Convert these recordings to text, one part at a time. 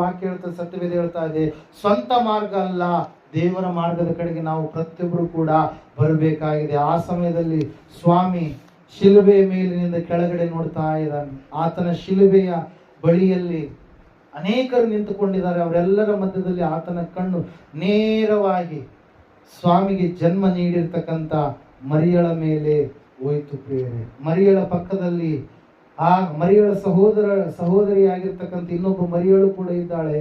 ವಾಕ್ಯ ಹೇಳ್ತಾ ಸತ್ಯವೇದ ಹೇಳ್ತಾ ಇದೆ, ಸ್ವಂತ ಮಾರ್ಗ ಅಲ್ಲ, ದೇವರ ಮಾರ್ಗದ ಕಡೆಗೆ ನಾವು ಪ್ರತಿಯೊಬ್ಬರು ಕೂಡ ಬರಬೇಕಾಗಿದೆ. ಆ ಸಮಯದಲ್ಲಿ ಸ್ವಾಮಿ ಶಿಲುಬೆಯ ಮೇಲಿನಿಂದ ಕೆಳಗಡೆ ನೋಡ್ತಾ ಇದ್ದಾನೆ. ಆತನ ಶಿಲುಬೆಯ ಬಳಿಯಲ್ಲಿ ಅನೇಕರು ನಿಂತುಕೊಂಡಿದ್ದಾರೆ. ಅವರೆಲ್ಲರ ಮಧ್ಯದಲ್ಲಿ ಆತನ ಕಣ್ಣು ನೇರವಾಗಿ ಸ್ವಾಮಿಗೆ ಜನ್ಮ ನೀಡಿರ್ತಕ್ಕಂಥ ಮರಿಯಳ ಮೇಲೆ ಹೋಯಿತು ಪ್ರಿಯರೇ. ಮರಿಯಳ ಪಕ್ಕದಲ್ಲಿ ಆ ಮರಿಯಳ ಸಹೋದರ, ಸಹೋದರಿಯಾಗಿರ್ತಕ್ಕಂಥ ಇನ್ನೊಬ್ಬ ಮರಿಯಳು ಕೂಡ ಇದ್ದಾಳೆ.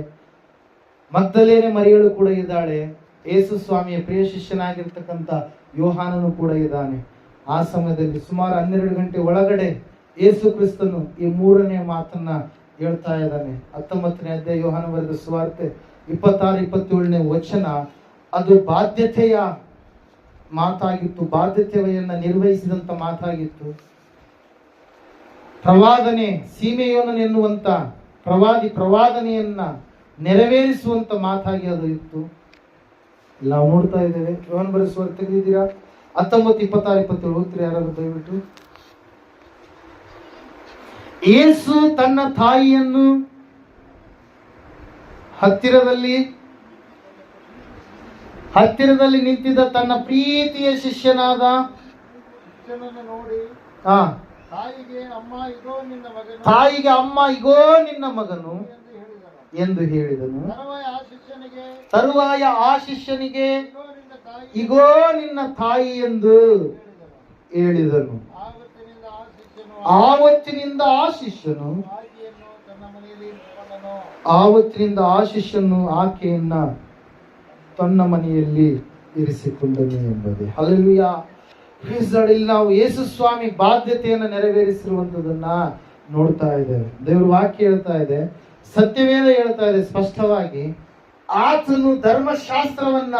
ಮದ್ದಲೇನೆ ಮರಿಯಳು ಕೂಡ ಇದ್ದಾಳೆ. ಯೇಸು ಸ್ವಾಮಿಯ ಪ್ರಿಯ ಶಿಷ್ಯನಾಗಿರ್ತಕ್ಕಂಥ ಯೋಹಾನನು ಕೂಡ ಇದ್ದಾನೆ. ಆ ಸಮಯದಲ್ಲಿ ಸುಮಾರು ಹನ್ನೆರಡು ಗಂಟೆ ಒಳಗಡೆ ಯೇಸು ಕ್ರಿಸ್ತನು ಈ ಮೂರನೇ ಮಾತನ್ನ ಹೇಳ್ತಾ ಇದ್ದಾನೆ. ಹತ್ತೊಂಬತ್ತನೇ ಅಧ್ಯಾಯ ಯೋಹಾನ ಬರೆದ ಸುವಾರ್ತೆ ಇಪ್ಪತ್ತಾರು, ಇಪ್ಪತ್ತೇಳನೇ ವಚನ, ಅದು ಬಾಧ್ಯತೆಯ ಮಾತಾಗಿತ್ತು, ಬಾಧ್ಯತೆಯನ್ನ ನಿರ್ವಹಿಸಿದಂತ ಮಾತಾಗಿತ್ತು. ಪ್ರವಾದನೆ ಸೀಮೆಯೋನ ಎನ್ನುವಂಥ ಪ್ರವಾದಿ ಪ್ರವಾದನೆಯನ್ನ ನೆರವೇರಿಸುವಂತ ಮಾತಾಗಿ ಅದು ಇತ್ತು. ಇಲ್ಲಿ ನಾವು ನೋಡ್ತಾ ಇದ್ದೇವೆ. ಯೋಹನ್ ಬರೆಸುವ ತೆಗೆದಿದ್ದೀರಾ? ಹತ್ತೊಂಬತ್ತು ಇಪ್ಪತ್ತಾರು ಇಪ್ಪತ್ತೇಳು. ಯಾರಾದ್ರೂ ದಯವಿಟ್ಟು? ಏಸು ತನ್ನ ತಾಯಿಯನ್ನು ಹತ್ತಿರದಲ್ಲಿ ಹತ್ತಿರದಲ್ಲಿ ನಿಂತಿದ್ದ ತನ್ನ ಪ್ರೀತಿಯ ಶಿಷ್ಯನಾದ ನೋಡಿ. ಆ ತಾಯಿಗೆ ಅಮ್ಮ ಇಗೋ ನಿನ್ನ ಮಗನು ಎಂದು ಹೇಳಿದನು. ತರುವಾಯ ಆ ಶಿಷ್ಯನಿಗೆ ಇಗೋ ನಿನ್ನ ತಾಯಿ ಎಂದು ಹೇಳಿದನು. ಆವತ್ತಿನಿಂದ ಆ ಶಿಷ್ಯನು ಆವತ್ತಿನಿಂದ ಆ ಶಿಷ್ಯನು ಆಕೆಯನ್ನ ತನ್ನ ಮನೆಯಲ್ಲಿ ಇರಿಸಿಕೊಂಡನು ಎಂಬುದೇ. ಹಲಲುಯ ಇಲ್ಲಿ ನಾವು ಯೇಸು ಸ್ವಾಮಿ ಬಾಧ್ಯತೆಯನ್ನು ನೆರವೇರಿಸಿರುವಂತದನ್ನ ನೋಡ್ತಾ ಇದ್ದೇವೆ ದೇವ್ರ ವಾಕ್ಯ ಹೇಳ್ತಾ ಇದೆ. ಸತ್ಯವೇದ ಹೇಳ್ತಾ ಇದೆ ಸ್ಪಷ್ಟವಾಗಿ, ಆತನು ಧರ್ಮಶಾಸ್ತ್ರವನ್ನ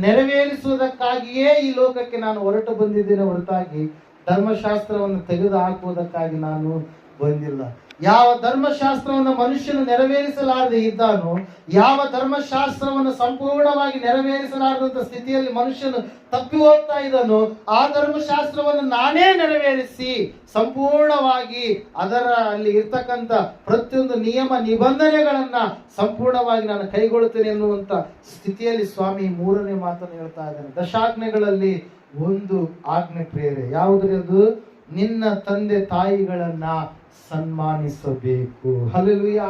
ನೆರವೇರಿಸುವುದಕ್ಕಾಗಿಯೇ ಈ ಲೋಕಕ್ಕೆ ನಾನು ಹೊರಟು ಬಂದಿದ್ದೇನೆ ಹೊರತಾಗಿ ಧರ್ಮಶಾಸ್ತ್ರವನ್ನು ತೆಗೆದು ಹಾಕುವುದಕ್ಕಾಗಿ ನಾನು ಬಂದಿಲ್ಲ. ಯಾವ ಧರ್ಮಶಾಸ್ತ್ರವನ್ನು ಮನುಷ್ಯನು ನೆರವೇರಿಸಲಾರದೆ ಇದ್ದಾನೋ, ಯಾವ ಧರ್ಮಶಾಸ್ತ್ರವನ್ನು ಸಂಪೂರ್ಣವಾಗಿ ನೆರವೇರಿಸಲಾರದಂತ ಸ್ಥಿತಿಯಲ್ಲಿ ಮನುಷ್ಯನು ತಪ್ಪಿ ಹೋಗ್ತಾ ಇದ್ದಾನೋ, ಆ ಧರ್ಮಶಾಸ್ತ್ರವನ್ನು ನಾನೇ ನೆರವೇರಿಸಿ ಸಂಪೂರ್ಣವಾಗಿ ಅದರ ಅಲ್ಲಿ ಇರ್ತಕ್ಕಂಥ ಪ್ರತಿಯೊಂದು ನಿಯಮ ನಿಬಂಧನೆಗಳನ್ನ ಸಂಪೂರ್ಣವಾಗಿ ನಾನು ಕೈಗೊಳ್ಳುತ್ತೇನೆ ಎನ್ನುವಂತ ಸ್ಥಿತಿಯಲ್ಲಿ ಸ್ವಾಮಿ ಮೂರನೇ ಮಾತನ್ನು ಹೇಳ್ತಾ ಇದ್ದಾನೆ. ದಶಾಜ್ಞೆಗಳಲ್ಲಿ ಒಂದು ಆಜ್ಞೆ ಪ್ರೇರೆ. ಯಾವುದ್ರದ್ದು ನಿನ್ನ ತಂದೆ ತಾಯಿಗಳನ್ನ ಸನ್ಮಾನಿಸಬೇಕು. ಹಲಲುಯ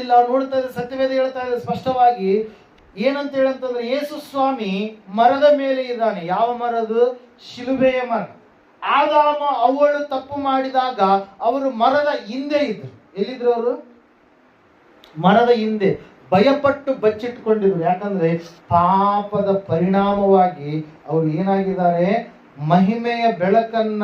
ಇಲ್ಲ, ನೋಡ್ತಾ ಇದ್ರೆ ಸತ್ಯವೇದ ಹೇಳ್ತಾ ಇದೆ ಸ್ಪಷ್ಟವಾಗಿ ಏನಂತ ಹೇಳಂತಂದ್ರೆ ಯೇಸು ಸ್ವಾಮಿ ಮರದ ಮೇಲೆ ಇದ್ದಾನೆ. ಯಾವ ಮರದು? ಶಿಲುಬೆಯ ಮರ. ಆದಾಮ ಅವಳು ತಪ್ಪು ಮಾಡಿದಾಗ ಅವರು ಮರದ ಹಿಂದೆ ಇದ್ರು. ಎಲ್ಲಿದ್ರು ಅವರು? ಮರದ ಹಿಂದೆ. ಭಯಪಟ್ಟು ಬಚ್ಚಿಟ್ಕೊಂಡಿದ್ರು. ಯಾಕಂದ್ರೆ ಪಾಪದ ಪರಿಣಾಮವಾಗಿ ಅವರು ಏನಾಗಿದ್ದಾರೆ? ಮಹಿಮೆಯ ಬೆಳಕನ್ನ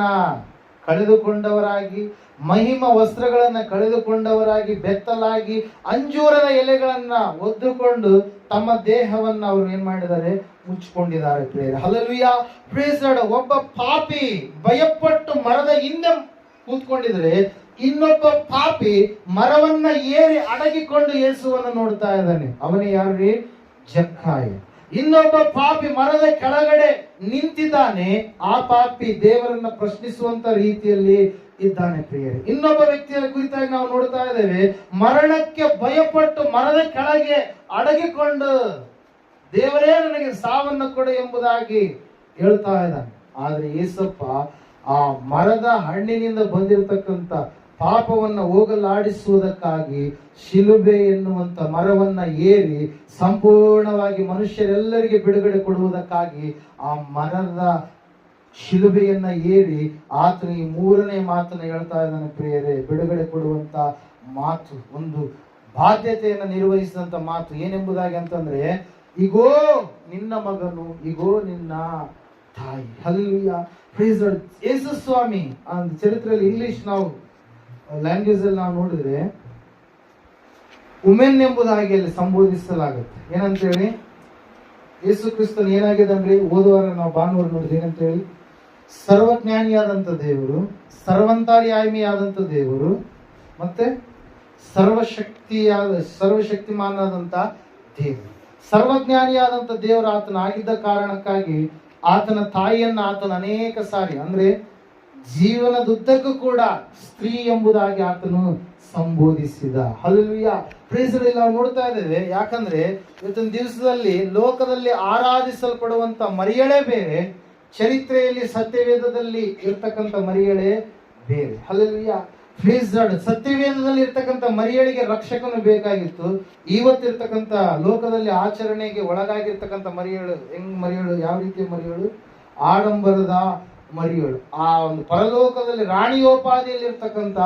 ಕಳೆದುಕೊಂಡವರಾಗಿ ಮಹಿಮ ವಸ್ತ್ರಗಳನ್ನು ಕಳೆದುಕೊಂಡವರಾಗಿ, ಬೆತ್ತಲಾಗಿ, ಅಂಜೂರದ ಎಲೆಗಳನ್ನ ಒದ್ದುಕೊಂಡು ತಮ್ಮ ದೇಹವನ್ನು ಅವರು ಏನ್ ಮಾಡಿದ್ದಾರೆ? ಮುಚ್ಚಿಕೊಂಡಿದ್ದಾರೆ ಪ್ರೇರ ಹಲಲುಯ ಪ್ರೇಸಡ ಒಬ್ಬ ಪಾಪಿ ಭಯಪಟ್ಟು ಮರದ ಹಿಂದೆ ಕೂತ್ಕೊಂಡಿದ್ರೆ ಇನ್ನೊಬ್ಬ ಪಾಪಿ ಮರವನ್ನ ಏರಿ ಅಡಗಿಕೊಂಡು ಯೇಸುವನ್ನು ನೋಡ್ತಾ ಇದ್ದಾನೆ. ಅವನೇ ಯಾರ್ರಿ? ಜಕ್ಕಾಯ. ಇನ್ನೊಬ್ಬ ಪಾಪಿ ಮರದ ಕೆಳಗಡೆ ನಿಂತಿದ್ದಾನೆ. ಆ ಪಾಪಿ ದೇವರನ್ನ ಪ್ರಶ್ನಿಸುವಂತ ರೀತಿಯಲ್ಲಿ ಇದ್ದಾನೆ ಪ್ರಿಯರೇ. ಇನ್ನೊಬ್ಬ ವ್ಯಕ್ತಿಯ ಕುರಿತಾಗಿ ನಾವು ನೋಡ್ತಾ ಇದ್ದೇವೆ, ಮರಣಕ್ಕೆ ಭಯಪಟ್ಟು ಮರದ ಕೆಳಗೆ ಅಡಗಿಕೊಂಡು ದೇವರೇ ನನಗೆ ಸಾವನ್ನ ಕೊಡು ಎಂಬುದಾಗಿ ಹೇಳ್ತಾ ಇದ್ದಾನೆ. ಆದ್ರೆ ಏಸಪ್ಪ ಆ ಮರದ ಹಣ್ಣಿನಿಂದ ಬಂದಿರತಕ್ಕಂತ ಪಾಪವನ್ನ ಹೋಗಲಾಡಿಸುವುದಕ್ಕಾಗಿ ಶಿಲುಬೆ ಎನ್ನುವಂತ ಮರವನ್ನ ಏರಿ ಸಂಪೂರ್ಣವಾಗಿ ಮನುಷ್ಯರೆಲ್ಲರಿಗೆ ಬಿಡುಗಡೆ ಕೊಡುವುದಕ್ಕಾಗಿ ಆ ಮರದ ಶಿಲುಬೆಯನ್ನ ಏರಿ ಆತನ ಈ ಮೂರನೇ ಮಾತನ್ನ ಹೇಳ್ತಾ ಇದ್ದಾನೆ ಪ್ರಿಯರೇ, ಬಿಡುಗಡೆ ಕೊಡುವಂತ ಮಾತು, ಒಂದು ಬಾಧ್ಯತೆಯನ್ನು ನಿರ್ವಹಿಸಿದಂತ ಮಾತು ಏನೆಂಬುದಾಗಿ ಅಂತಂದ್ರೆ, ಇಗೋ ನಿನ್ನ ಮಗನು, ಇಗೋ ನಿನ್ನ ತಾಯಿ. ಹಲ್ಲಿಯ ಯೇಸು ಸ್ವಾಮಿ ಅಂದ್ ಚರಿತ್ರೆಯಲ್ಲಿ ಇಂಗ್ಲಿಷ್ ನಾವು ಲ್ಯಾಂಗ್ವೇಜ್ ಅಲ್ಲಿ ನಾವು ನೋಡಿದ್ರೆ ಉಮೆನ್ ಎಂಬುದಾಗಿ ಅಲ್ಲಿ ಸಂಬೋಧಿಸಲಾಗುತ್ತೆ. ಏನಂತೇಳಿ? ಯೇಸು ಕ್ರಿಸ್ತನ್ ಏನಾಗಿದೆ ಅಂದ್ರೆ ಓದುವಾರ ನಾವು ಭಾನುವಾರ ನೋಡಿದ್ರೆ ಏನಂತೇಳಿ? ಸರ್ವಜ್ಞಾನಿಯಾದಂಥ ದೇವರು ಸರ್ವಂತಾರಿಯಾಯ್ಮೆಯಾದಂಥ ದೇವರು, ಮತ್ತೆ ಸರ್ವಶಕ್ತಿಯಾದ ಸರ್ವಶಕ್ತಿಮಾನಾದಂಥ ದೇವರು. ಸರ್ವಜ್ಞಾನಿಯಾದಂಥ ದೇವರು ಆತನ ಆಗಿದ್ದ ಕಾರಣಕ್ಕಾಗಿ ಆತನ ತಾಯಿಯನ್ನ ಆತನ ಅನೇಕ ಸಾರಿ, ಅಂದ್ರೆ ಜೀವನದುದ್ದಕ್ಕೂ ಕೂಡ ಸ್ತ್ರೀ ಎಂಬುದಾಗಿ ಆತನು ಸಂಬೋಧಿಸಿದ. ಹಲವಿಯ ಪ್ರೇಸರಲ್ಲಿ ನಾವು ನೋಡ್ತಾ ಇದ್ದೇವೆ, ಯಾಕಂದ್ರೆ ಇವತ್ತಿನ ದಿವಸದಲ್ಲಿ ಲೋಕದಲ್ಲಿ ಆರಾಧಿಸಲ್ಪಡುವಂತ ಮರಿಯಳೇ ಬೇರೆ ಚರಿತ್ರೆಯಲ್ಲಿ ಸತ್ಯವೇದದಲ್ಲಿ ಇರ್ತಕ್ಕಂಥ ಮರಿಯಳೇ ಬೇರೆ. ಹಲವಿಯ ಫ್ರೀಸ್ಡ್ ಸತ್ಯವೇದದಲ್ಲಿ ಇರ್ತಕ್ಕಂಥ ಮರಿಯಳಿಗೆ ರಕ್ಷಕನು ಬೇಕಾಗಿತ್ತು. ಇವತ್ತಿರ್ತಕ್ಕಂಥ ಲೋಕದಲ್ಲಿ ಆಚರಣೆಗೆ ಒಳಗಾಗಿರ್ತಕ್ಕಂಥ ಮರಿಯಳು, ಹೆಂಗ್ ಮರಿಯಳು, ಯಾವ ರೀತಿಯ ಮರಿಯಳು? ಆಡಂಬರದ ಮರಿಯಳು. ಆ ಒಂದು ಪರಲೋಕದಲ್ಲಿ ರಾಣಿಯೋಪಾದಿಯಲ್ಲಿ ಇರ್ತಕ್ಕಂಥ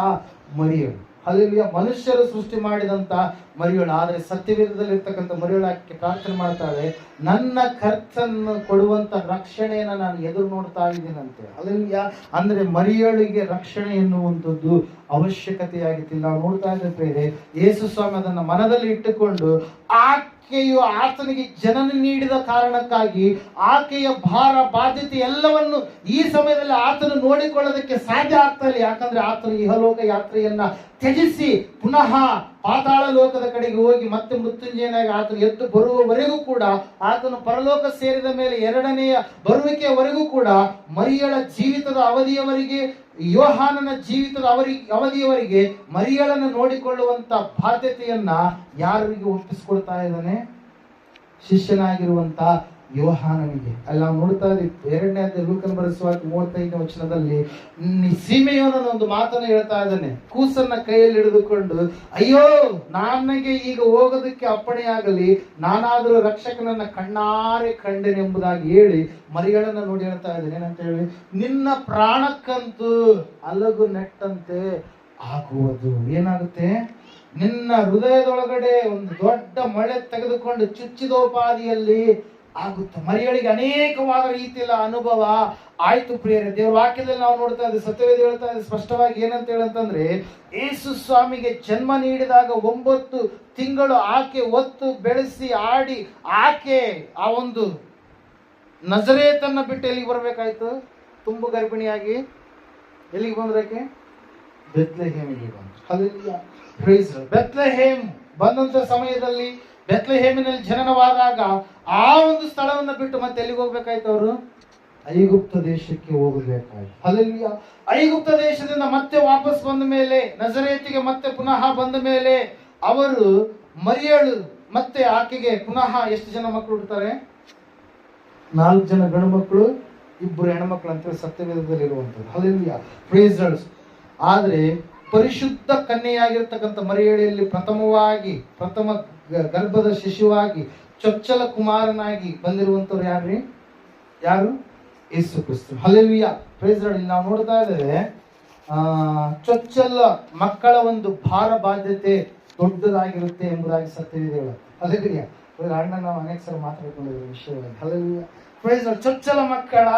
ಮರಿಯಳು. ಅಲ್ಲಿಯ ಮನುಷ್ಯರು ಸೃಷ್ಟಿ ಮಾಡಿದಂತ ಮರಿಯಳು. ಆದರೆ ಸತ್ಯವೇದದಲ್ಲಿ ಇರ್ತಕ್ಕಂಥ ಮರಿಯಳಕ್ಕೆ ಪ್ರಾರ್ಥನೆ ಮಾಡ್ತಾಳೆ ನನ್ನ ಖರ್ಚನ್ನು ಕೊಡುವಂತ ರಕ್ಷಣೆಯನ್ನು ನಾನು ಎದುರು ನೋಡ್ತಾ ಇದ್ದೀನಂತೆ ಅಲ್ಲಿಯ ಅಂದ್ರೆ ಮರಿಯಳಿಗೆ ರಕ್ಷಣೆ ಎನ್ನುವಂಥದ್ದು ಅವಶ್ಯಕತೆಯಾಗಿತ್ತು. ನಾವು ನೋಡ್ತಾ ಇದ್ದೇವೆ ಯೇಸು ಸ್ವಾಮಿ ಅದನ್ನ ಮನದಲ್ಲಿ ಇಟ್ಟುಕೊಂಡು ಆಕೆಯು ಆತನಿಗೆ ಜನನ ನೀಡಿದ ಕಾರಣಕ್ಕಾಗಿ ಆಕೆಯ ಭಾರ, ಬಾಧ್ಯತೆ ಎಲ್ಲವನ್ನು ಈ ಸಮಯದಲ್ಲಿ ಆತನು ನೋಡಿಕೊಳ್ಳೋದಕ್ಕೆ ಸಾಧ್ಯ ಆಗ್ತಾ ಇಲ್ಲ. ಯಾಕಂದ್ರೆ ಆತನು ಇಹಲೋಕ ಯಾತ್ರೆಯನ್ನ ತ್ಯಜಿಸಿ ಪುನಃ ಪಾತಾಳ ಲೋಕದ ಕಡೆಗೆ ಹೋಗಿ ಮತ್ತೆ ಮೃತ್ಯುಂಜಯನಾಗಿ ಆತನು ಎದ್ದು ಬರುವವರೆಗೂ ಕೂಡ ಆತನು ಪರಲೋಕ ಸೇರಿದ ಮೇಲೆ ಎರಡನೆಯ ಬರುವಿಕೆಯವರೆಗೂ ಕೂಡ ಮರಿಯಳ ಜೀವಿತದ ಅವಧಿಯವರೆಗೆ, ಯೋಹಾನನ ಜೀವಿತದ ಅವರಿ, ಅವಧಿಯವರೆಗೆ ಮರಿಯಳನ್ನು ನೋಡಿಕೊಳ್ಳುವಂತ ಬಾಧ್ಯತೆಯನ್ನ ಯಾರಿಗೆ ಒಪ್ಪಿಸಿಕೊಳ್ತಾ ಇದ್ದಾನೆ? ಶಿಷ್ಯನಾಗಿರುವಂತ ಯೋಹಾನನಿಗೆ. ಅಲ್ಲಿ ನಾವು ನೋಡ್ತಾ ಇದ್ದೀವಿ ಎರಡನೇ ಅಂದ್ರೆ ಲೂಕನ್ ಬರೆಸುವಾಗ ಮೂವತ್ತೈದನೇ ವಚನದಲ್ಲಿ ಸೀಮೆಯೋನನ ಒಂದು ಮಾತನ್ನು ಹೇಳ್ತಾ ಇದ್ದಾನೆ. ಕೂಸನ್ನ ಕೈಯಲ್ಲಿ ಹಿಡಿದುಕೊಂಡು, ಅಯ್ಯೋ, ನನಗೆ ಈಗ ಹೋಗೋದಕ್ಕೆ ಅಪ್ಪಣೆಯಾಗಲಿ, ನಾನಾದರೂ ರಕ್ಷಕನನ್ನ ಕಣ್ಣಾರೆ ಕಂಡೆನೆಂಬುದಾಗಿ ಹೇಳಿ, ಮರಿಗಳನ್ನ ನೋಡಿ ಹೇಳ್ತಾ ಇದ್ದಾನೆ. ಏನಂತ ಹೇಳಿ, ನಿನ್ನ ಪ್ರಾಣಕ್ಕಂತೂ ಅಲಗು ನೆಟ್ಟಂತೆ ಆಗುವುದು. ಏನಾಗುತ್ತೆ? ನಿನ್ನ ಹೃದಯದೊಳಗಡೆ ಒಂದು ದೊಡ್ಡ ಮಳೆ ತೆಗೆದುಕೊಂಡು ಚುಚ್ಚಿದೋಪಾದಿಯಲ್ಲಿ ಆಗುತ್ತೆ. ಮರಿಯಳಿಗೆ ಅನೇಕವಾದ ರೀತಿಯಲ್ಲ ಅನುಭವ ಆಯ್ತು ಪ್ರಿಯರೇ. ದೇವ್ರ ವಾಕ್ಯದಲ್ಲಿ ನಾವು ನೋಡ್ತಾ ಇದ್ದೀವಿ ಸತ್ಯವೇದ ಹೇಳ್ತಾ ಇದ್ದೀವಿ ಸ್ಪಷ್ಟವಾಗಿ ಏನಂತ ಹೇಳಂತಂದ್ರೆ ಯೇಸು ಸ್ವಾಮಿಗೆ ಜನ್ಮ ನೀಡಿದಾಗ ಒಂಬತ್ತು ತಿಂಗಳು ಆಕೆ ಒತ್ತು ಬೆಳೆಸಿ ಆಡಿ ಆಕೆ ಆ ಒಂದು ನಜರೇತನ್ನ ಬಿಟ್ಟು ಎಲ್ಲಿಗೆ ಬರಬೇಕಾಯ್ತು? ತುಂಬು ಗರ್ಭಿಣಿಯಾಗಿ ಎಲ್ಲಿಗೆ ಬಂದ್ರಕ್ಕೆ ಬೆತ್ಲೆಹೇಮಿಗೆ ಬಂದ್ರು. The ಬೆತ್ಲೆಹೇಮ್ ಬಂದಂತ ಸಮಯದಲ್ಲಿ ಬೆತ್ಲೆಹೇಮಿನಲ್ಲಿ ಜನನವಾದಾಗ ಆ ಒಂದು ಸ್ಥಳವನ್ನು ಬಿಟ್ಟು ಮತ್ತೆ ಎಲ್ಲಿಗೆ ಹೋಗ್ಬೇಕಾಯ್ತು ಅವರು? ಐಗುಪ್ತ ದೇಶಕ್ಕೆ ಹೋಗಬೇಕಾಯ್ತು. ಅಲ್ಲಿ ಐಗುಪ್ತ ದೇಶದಿಂದ ಮತ್ತೆ ವಾಪಸ್ ಬಂದ ಮೇಲೆ, ನಜರೇತಿಗೆ ಮತ್ತೆ ಪುನಃ ಬಂದ ಮೇಲೆ ಅವರು ಮರಿಯಳು ಮತ್ತೆ ಆಕೆಗೆ ಪುನಃ ಎಷ್ಟು ಜನ ಮಕ್ಕಳು ಹುಡ್ತಾರೆ ನಾಲ್ಕು ಜನ ಗಂಡು ಮಕ್ಕಳು, ಇಬ್ಬರು ಹೆಣ್ಮಕ್ಳು ಅಂತೇಳಿ ಸತ್ಯವೇಧದಲ್ಲಿ ಇರುವಂತದ್ದು ಹಲಿಯ ಪ್ರೇಸರ್ಸ್ ಆದರೆ ಪರಿಶುದ್ಧ ಕನ್ಯೆಯಾಗಿರ್ತಕ್ಕಂಥ ಮರಿಯಳಿಯಲ್ಲಿ ಪ್ರಥಮವಾಗಿ, ಪ್ರಥಮ ಗರ್ಭದ ಶಿಶುವಾಗಿ ಚೊಚ್ಚಲ ಕುಮಾರನಾಗಿ ಬಂದಿರುವಂಥವ್ರು ಯಾರ್ರಿ? ಯಾರು? ಯೇಸು ಕ್ರಿಸ್ತು. ಹಲವಿಯ ಪ್ರೇಸ್ ಇಲ್ಲಿ ನಾವು ನೋಡ್ತಾ ಇದ್ದೇವೆ, ಆ, ಚೊಚ್ಚಲ ಮಕ್ಕಳ ಒಂದು ಭಾರ ಬಾಧ್ಯತೆ ದೊಡ್ಡದಾಗಿರುತ್ತೆ ಎಂಬುದಾಗಿ ಸತ್ಯವಿದೆ ಹಲೆಲುಯ್ಯ ಅಣ್ಣ ನಾವು ಅನೇಕ ಸಲ ಮಾತಾಡ್ಕೊಂಡಿದ್ದೀವಿ ವಿಷಯವಾಗಿ ಹಲವಿಯ ಪ್ರೇಸ್ ಚೊಚ್ಚಲ ಮಕ್ಕಳ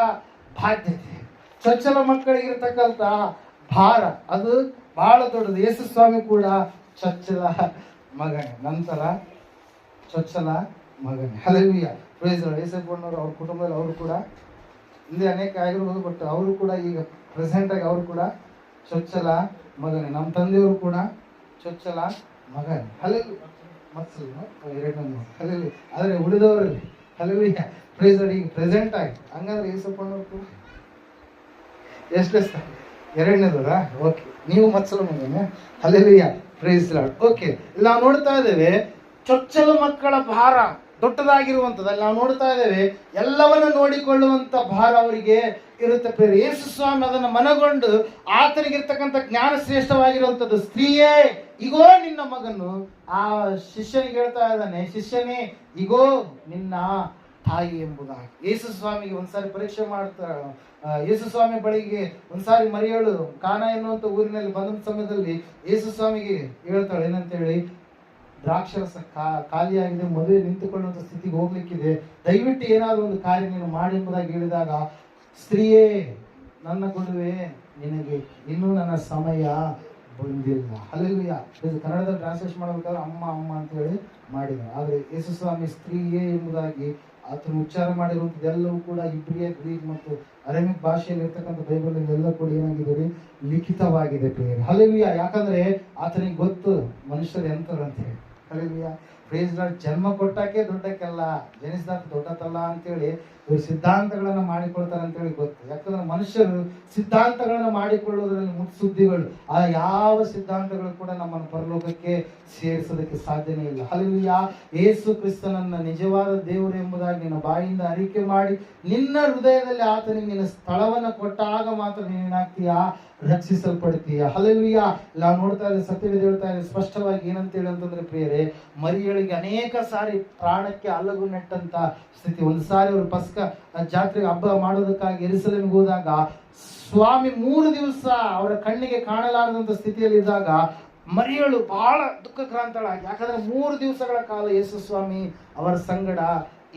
ಬಾಧ್ಯತೆ. ಚೊಚ್ಚಲ ಮಕ್ಕಳಿಗಿರ್ತಕ್ಕಂಥ ಭಾರ, ಅದು ಬಹಳ ದೊಡ್ಡದು. ಯೇಸು ಸ್ವಾಮಿ ಕೂಡ ಚೊಚ್ಚಲ ಮಗನೇ, ನಂತರ ಚೊಚ್ಚಲ ಮಗನೇ. ಹಲವಿಯ ಪ್ರೇಸ್ ಯೇಸಪ್ಪಣ್ಣವರು ಅವ್ರ ಕುಟುಂಬದಲ್ಲಿ ಅವರು ಕೂಡ ಹಿಂದೆ ಅನೇಕ ಆಗಿರ್ಬೋದು ಬಟ್ ಅವರು ಕೂಡ ಈಗ ಪ್ರೆಸೆಂಟಾಗಿ ಅವರು ಕೂಡ ಚೊಚ್ಚಲ ಮಗನೇ. ನಮ್ಮ ತಂದೆಯವರು ಕೂಡ ಚೊಚ್ಚಲ ಮಗನೇ. ಹಲವಿ ಮತ್ಸಲು ಎರಡನೇ ಹಲವಿ ಆದರೆ ಉಳಿದವರಲ್ಲಿ ಹಲವೀಯ ಪ್ರೇಸ್ ಈಗ ಪ್ರೆಸೆಂಟ್ ಆಗಿ. ಹಂಗಂದ್ರೆ ಯೇಸಪ್ಪಣ್ಣವ್ರು ಕೂಡ ಎಷ್ಟೆಷ್ಟ ಎರಡನೇದವರಾ ಓಕೆ ನೀವು ಮತ್ಸಲ ಮಗನೇ ಹಲೆಲುಯ್ಯ ಪ್ರೇಸ್ ಲಾಡ್ ಓಕೆ ನಾವು ನೋಡ್ತಾ ಇದ್ದೇವೆ, ಚೊಚ್ಚಲ ಮಕ್ಕಳ ಭಾರ ದೊಡ್ಡದಾಗಿರುವಂಥದ್ದು ನಾವು ನೋಡ್ತಾ ಇದ್ದೇವೆ, ಎಲ್ಲವನ್ನ ನೋಡಿಕೊಳ್ಳುವಂತ ಭಾರ ಅವರಿಗೆ ಇರುತ್ತೆ ಪ್ರೇರಿ ಯೇಸು ಸ್ವಾಮಿ ಅದನ್ನು ಮನಗೊಂಡು ಆತನಿಗಿರ್ತಕ್ಕಂಥ ಜ್ಞಾನ ಶ್ರೇಷ್ಠವಾಗಿರುವಂಥದ್ದು ಸ್ತ್ರೀಯೇ, ಇಗೋ ನಿನ್ನ ಮಗನು. ಆ ಶಿಷ್ಯನಿಗೆ ಹೇಳ್ತಾ ಇದ್ದಾನೆ, ಶಿಷ್ಯನೇ, ಇಗೋ ನಿನ್ನ ತಾಯಿ ಎಂಬುದಾಗಿ. ಯೇಸು ಸ್ವಾಮಿಗೆ ಒಂದ್ಸಾರಿ ಪರೀಕ್ಷೆ ಮಾಡ್ತಾ ಯೇಸು ಸ್ವಾಮಿ ಬಳಿಗೆ ಒಂದ್ಸಾರಿ ಮರಿಯಳು, ಕಾನ ಎನ್ನುವಂತ ಊರಿನಲ್ಲಿ ಬಂದ ಸಮಯದಲ್ಲಿ ಯೇಸು ಸ್ವಾಮಿಗೆ ಹೇಳ್ತಾಳೆ ಏನಂತ ಹೇಳಿ ದ್ರಾಕ್ಷರಸ ಖಾಲಿಯಾಗಿದೆ, ಮದುವೆ ನಿಂತುಕೊಳ್ಳುವಂತ ಸ್ಥಿತಿಗೆ ಹೋಗ್ಲಿಕ್ಕಿದೆ. ದಯವಿಟ್ಟು ಏನಾದರೂ ಒಂದು ಕಾರ್ಯ ನೀನು ಮಾಡಿ ಎಂಬುದಾಗಿ ಹೇಳಿದಾಗ, ಸ್ತ್ರೀಯೇ, ನನ್ನ ಕೊಡುವೆ ನಿನಗೆ ಇನ್ನೂ ನನ್ನ ಸಮಯ ಬಂದಿಲ್ಲ. ಅಲ್ಲಿಯ ಇದು ಕನ್ನಡದಲ್ಲಿ ಟ್ರಾನ್ಸ್ಲೇಷನ್ ಮಾಡಬೇಕಾದ್ರೆ ಅಮ್ಮ ಅಮ್ಮ ಅಂತ ಹೇಳಿ ಮಾಡಿದ ಆದರೆ ಯೇಸು ಸ್ವಾಮಿ ಸ್ತ್ರೀಯೇ ಎಂಬುದಾಗಿ ಆತನು ಉಚ್ಚಾರ ಮಾಡಿರುವಂಥದ್ದು ಎಲ್ಲವೂ ಕೂಡ ಇಬ್ರಿಯ ಗ್ರೀಕ್ ಮತ್ತು ಅರೇಮಿಕ್ ಭಾಷೆಯಲ್ಲಿ ಇರ್ತಕ್ಕಂಥ ಬೈಬಲ್ ಎಲ್ಲ ಕೂಡ ಏನಾಗಿದೆ ರೀ? ಲಿಖಿತವಾಗಿದೆ ಪ್ರಿಯರೇ ಹಲವಿಯ ಯಾಕಂದ್ರೆ ಆತನಿಗೆ ಗೊತ್ತು ಮನುಷ್ಯರು ಎಂತರು ಅಂತ ಹೇಳಿ. ಹಲೆವಿಯ ಪ್ರೇಸ್ ಜನ್ಮ ಕೊಟ್ಟಾಕೆ ದೊಡ್ಡಕ್ಕೆಲ್ಲ ಜನಿಸಿದಾಗ ದೊಡ್ಡತಲ್ಲ ಅಂತೇಳಿ ಇವರು ಸಿದ್ಧಾಂತಗಳನ್ನ ಮಾಡಿಕೊಳ್ತಾರೆ ಅಂತೇಳಿ ಗೊತ್ತು. ಯಾಕಂದ್ರೆ ಮನುಷ್ಯರು ಸಿದ್ಧಾಂತಗಳನ್ನ ಮಾಡಿಕೊಳ್ಳುವುದರಲ್ಲಿ ಮುತ್ಸುದ್ದಿಗಳು ಆ ಯಾವ ಸಿದ್ಧಾಂತಗಳು ಕೂಡ ನಮ್ಮನ್ನು ಪರಲೋಕಕ್ಕೆ ಸೇರಿಸೋದಕ್ಕೆ ಸಾಧ್ಯನೇ ಇಲ್ಲ. ಹಲಿಯ ಏಸು ಕ್ರಿಸ್ತನನ್ನ ನಿಜವಾದ ದೇವರು ಎಂಬುದಾಗಿ ನಿನ್ನ ಬಾಯಿಂದ ಅರಿಕೆ ಮಾಡಿ ನಿನ್ನ ಹೃದಯದಲ್ಲಿ ಆತನಿಗೆ ನಿನ್ನ ಸ್ಥಳವನ್ನ ಕೊಟ್ಟಾಗ ಮಾತ್ರ ನೀನೇನಾಗ್ತೀಯಾ? ರಕ್ಷಿಸಲ್ಪಡ್ತೀಯ ಹಲವಿಯ ನಾವು ನೋಡ್ತಾ ಇದ್ದೇವೆ ಸತ್ಯವೇದ ಹೇಳ್ತಾ ಇದ್ದೀವಿ ಸ್ಪಷ್ಟವಾಗಿ ಏನಂತೇಳಿ ಅಂತಂದ್ರೆ ಪ್ರಿಯರೇ ಮರಿಗಳಿಗೆ ಅನೇಕ ಸಾರಿ ಪ್ರಾಣಕ್ಕೆ ಅಲಗು ನೆಟ್ಟಂತ ಸ್ಥಿತಿ. ಒಂದು ಸಾರಿ ಅವರು ಪಸ್ಕ ಜಾತ್ರೆಗೆ ಹಬ್ಬ ಮಾಡೋದಕ್ಕಾಗಿ ಎರಿಸಲಿಗೆ ಹೋದಾಗ, ಸ್ವಾಮಿ ಮೂರು ದಿವಸ ಅವರ ಕಣ್ಣಿಗೆ ಕಾಣಲಾರದಂತ ಸ್ಥಿತಿಯಲ್ಲಿ ಇದ್ದಾಗ ಮರಿಯಳು ಬಹಳ ದುಃಖಕ್ರಾಂತಳಾಗಿ ಯಾಕಂದ್ರೆ ಮೂರು ದಿವಸಗಳ ಕಾಲ ಯೇಸು ಸ್ವಾಮಿ ಅವರ ಸಂಗಡ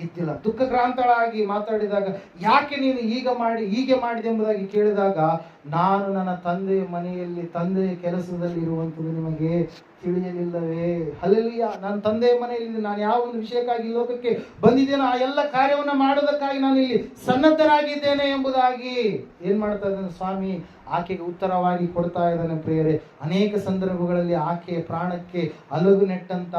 ಇದ್ದಿಲ್ಲ. ದುಃಖಕ್ರಾಂತಳಾಗಿ ಮಾತಾಡಿದಾಗ ಯಾಕೆ ನೀನು ಈಗ ಮಾಡಿ, ಹೀಗೆ ಮಾಡಿದೆ ಎಂಬುದಾಗಿ ಕೇಳಿದಾಗ, ನಾನು ನನ್ನ ತಂದೆಯ ಮನೆಯಲ್ಲಿ, ತಂದೆಯ ಕೆಲಸದಲ್ಲಿ ಇರುವಂಥದ್ದು ನಿಮಗೆ ತಿಳಿಯಲಿಲ್ಲವೇ? ಹಲಲಿಯ ನನ್ನ ತಂದೆಯ ಮನೆಯಲ್ಲಿ ನಾನು ಯಾವ ಒಂದು ವಿಷಯಕ್ಕಾಗಿ ಲೋಕಕ್ಕೆ ಬಂದಿದ್ದೇನೋ ಆ ಎಲ್ಲ ಕಾರ್ಯವನ್ನು ಮಾಡೋದಕ್ಕಾಗಿ ನಾನು ಇಲ್ಲಿ ಸನ್ನದ್ಧನಾಗಿದ್ದೇನೆ ಎಂಬುದಾಗಿ ಏನ್ ಮಾಡ್ತಾ ಇದ್ದಾನೆ ಸ್ವಾಮಿ? ಆಕೆಗೆ ಉತ್ತರವಾಗಿ ಕೊಡ್ತಾ ಇದ್ದಾನೆ ಪ್ರಿಯರೇ. ಅನೇಕ ಸಂದರ್ಭಗಳಲ್ಲಿ ಆಕೆಯ ಪ್ರಾಣಕ್ಕೆ ಅಲಗು ನೆಟ್ಟಂತ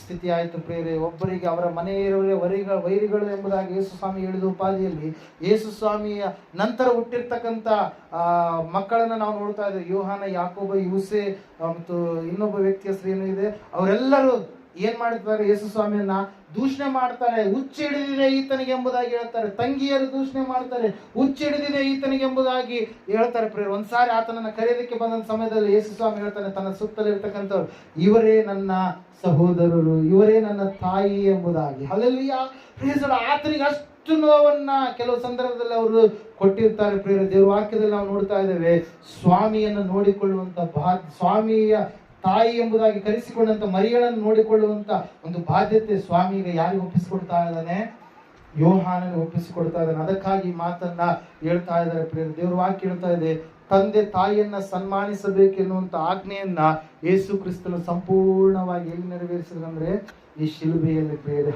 ಸ್ಥಿತಿ ಆಯಿತು ಪ್ರಿಯರೇ. ಒಬ್ಬರಿಗೆ ಅವರ ಮನೆಯವರೇ ವರಿಗಳ ವೈರಿಗಳು ಎಂಬುದಾಗಿ ಯೇಸು ಸ್ವಾಮಿ ಹೇಳಿದ ಉಪಾಧಿಯಲ್ಲಿ ಯೇಸು ಸ್ವಾಮಿಯ ನಂತರ ಹುಟ್ಟಿರ್ತಕ್ಕಂಥ ಮಕ್ಕಳನ್ನು ನಾವು ನೋಡ್ತಾ ಇದ್ದೇವೆ. ಯೋಹಾನ, ಯಾಕೋಬ ಯೂಸೆ ಮತ್ತು ಇನ್ನೊಬ್ಬ ವ್ಯಕ್ತಿಯ ಏನು ಇದೆ? ಅವರೆಲ್ಲರೂ ಏನ್ ಮಾಡಿದ್ದಾರೆ? ಯೇಸು ಸ್ವಾಮಿಯನ್ನ ದೂಷಣೆ ಮಾಡ್ತಾರೆ. ಹುಚ್ಚಿಡಿದಿದೆ ಈತನಿಗೆ ಎಂಬುದಾಗಿ ಹೇಳ್ತಾರೆ. ತಂಗಿಯರು ದೂಷಣೆ ಮಾಡ್ತಾರೆ. ಹುಚ್ಚಿಡಿದಿದೆ ಈತನಿಗೆ ಎಂಬುದಾಗಿ ಹೇಳ್ತಾರೆ ಪ್ರೇರ್ ಒಂದ್ಸಾರಿ ಆತನನ್ನ ಕರೆಯೋದಕ್ಕೆ ಬಂದ ಸಮಯದಲ್ಲಿ ಯೇಸು ಸ್ವಾಮಿ ಹೇಳ್ತಾನೆ, ತನ್ನ ಸುತ್ತಲಿರ್ತಕ್ಕಂಥವ್ರು, ಇವರೇ ನನ್ನ ಸಹೋದರರು, ಇವರೇ ನನ್ನ ತಾಯಿ ಎಂಬುದಾಗಿ. ಅಲ್ಲಲ್ಲಿ ಆತನಿಗೆ ಅಷ್ಟು ನೋವನ್ನ ಕೆಲವು ಸಂದರ್ಭದಲ್ಲಿ ಅವರು ಕೊಟ್ಟಿರ್ತಾರೆ ಪ್ರೇರ ದೇವ್ರ ವಾಕ್ಯದಲ್ಲಿ ನಾವು ನೋಡ್ತಾ ಇದ್ದೇವೆ, ಸ್ವಾಮಿಯನ್ನು ನೋಡಿಕೊಳ್ಳುವಂತ ಬಾ ಸ್ವಾಮಿಯ ತಾಯಿ ಎಂಬುದಾಗಿ ಕರೆಸಿಕೊಂಡಂತ ಮರಿಗಳನ್ನು ನೋಡಿಕೊಳ್ಳುವಂತ ಒಂದು ಬಾಧ್ಯತೆ ಸ್ವಾಮಿಗೆ ಯಾರಿಗೆ ಒಪ್ಪಿಸಿಕೊಡ್ತಾ ಇದ್ದಾನೆ? ಯೋಹಾನನಿಗೆ ಒಪ್ಪಿಸಿಕೊಡ್ತಾ ಇದ್ದಾನೆ. ಅದಕ್ಕಾಗಿ ಮಾತನ್ನ ಹೇಳ್ತಾ ಇದ್ದಾರೆ ಪ್ರೇರ ದೇವ್ರ ವಾಕ್ಯ ಹೇಳ್ತಾ ಇದೆ, ತಂದೆ ತಾಯಿಯನ್ನ ಸನ್ಮಾನಿಸಬೇಕೆನ್ನುವಂತ ಆಜ್ಞೆಯನ್ನ ಯೇಸು ಕ್ರಿಸ್ತನು ಸಂಪೂರ್ಣವಾಗಿ ಎಲ್ಲಿ ನೆರವೇರಿಸಿದ್ರಂದ್ರೆ ಈ ಶಿಲುಬೆಯಲ್ಲಿ ಪ್ರೇರೆ